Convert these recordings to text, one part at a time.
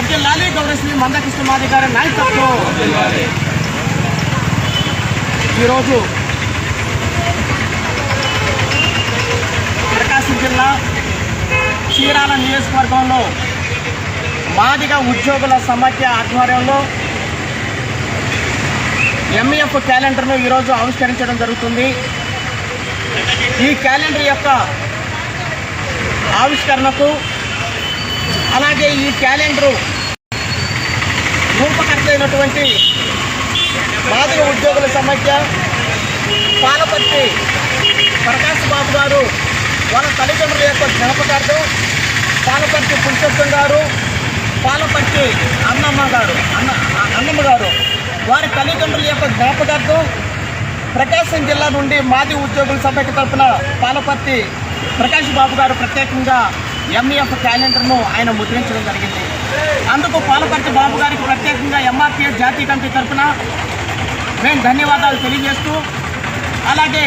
వర్జిల్లాలి గౌరవశ్రీ మందకృష్ణ మాది నాయకత్వం. ఈరోజు ప్రకాశం జిల్లా చీరాల నియోజకవర్గంలో మాదిగ ఉద్యోగుల సమాఖ్య ఆధ్వర్యంలో ఎంఈఎఫ్ క్యాలెండర్ను ఈరోజు ఆవిష్కరించడం జరుగుతుంది. ఈ క్యాలెండర్ యొక్క ఆవిష్కరణకు క్యాలెండరు రూపకర్తైనటువంటి మాదిరి ఉద్యోగుల సమైక్య పాలపర్తి ప్రకాశ్ బాబు గారు వాళ్ళ తల్లిదండ్రుల యొక్క జ్ఞాపకార్థం పాలపర్తి పురుషోత్తం గారు పాలపర్తి అన్నమ్మ గారు అన్న అన్నమ్మ గారు వారి తల్లిదండ్రుల యొక్క జ్ఞాపకార్థం ప్రకాశం జిల్లా నుండి మాజీ ఉద్యోగుల సభకి తరఫున పాలపర్తి ప్రకాష్ బాబు గారు ప్రత్యేకంగా ఎంఈఎఫ్ క్యాలెండర్ను ఆయన ముద్రించడం జరిగింది. అందుకు పాలపర్తి బాబు గారికి ప్రత్యేకంగా ఎంఆర్పిఎస్ జాతీయ కమిటీ తరఫున మేము ధన్యవాదాలు తెలియజేస్తూ అలాగే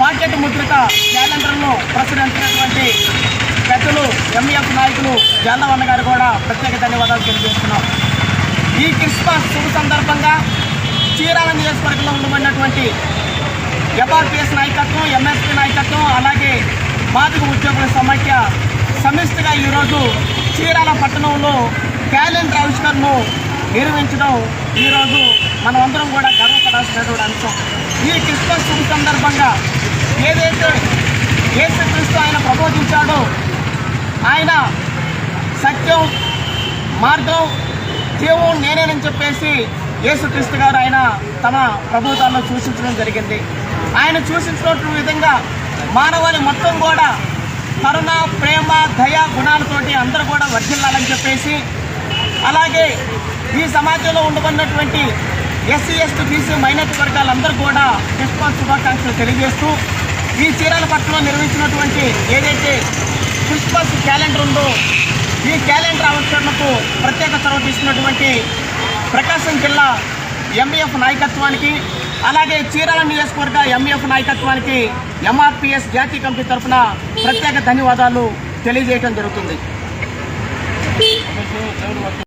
పాకెట్ ముద్రిత క్యాలెండర్ను ప్రచురించినటువంటి పెద్దలు ఎంఈఎఫ్ నాయకులు జాలవన్న గారు కూడా ప్రత్యేక ధన్యవాదాలు తెలియజేస్తున్నాం. ఈ క్రిస్మస్ శుభ సందర్భంగా చీరాల నియోజకవర్గంలో ఉండబడినటువంటి ఎఫ్ఆర్పిఎస్ నాయకత్వం ఎంఎస్పీ నాయకత్వం అలాగే మాదిగ ఉద్యోగుల సమాఖ్య సమిష్టిగా ఈరోజు చీరాల పట్టణంలో క్యాలెండర్ ఆవిష్కరణను నిర్వహించడం ఈరోజు మనమందరం కూడా గర్వపడాల్సినటువంటి అంశం. ఈ క్రిస్మస్ శుభ సందర్భంగా ఏదైతే ఏసుక్రీస్తు ఆయన ప్రబోధించాడో ఆయన సత్యం మార్గం జీవం నేనేనని చెప్పేసి యేసుక్రీస్తు గారు ఆయన తమ ప్రభుత్వాల్లో సూచించడం జరిగింది. ఆయన సూచించినటువంటి విధంగా మానవాళి మొత్తం కూడా కరుణ ప్రేమ దయ గుణాలతోటి అందరూ కూడా వర్ధిల్లాలని చెప్పేసి అలాగే ఈ సమాజంలో ఉండబడినటువంటి ఎస్సీ ఎస్టీ బీసీ మైనార్టీ వర్గాలందరూ కూడా క్రిస్మస్ శుభాకాంక్షలు తెలియజేస్తూ ఈ చీరాల పట్టణంలో నిర్వహించినటువంటి ఏదైతే క్రిస్మస్ క్యాలెండర్ ఉందో ఈ క్యాలెండర్ ఆవిష్కరణకు ప్రత్యేక చొరవ తీసుకున్నటువంటి ప్రకాశం జిల్లా ఎంఈఎఫ్ నాయకత్వానికి అలాగే చీరాల నియోజకవర్గ ఎంఈఎఫ్ నాయకత్వానికి ఎంఆర్పిఎస్ జాతీయ కమిటీ తరఫున ప్రత్యేక ధన్యవాదాలు తెలియజేయడం జరుగుతుంది.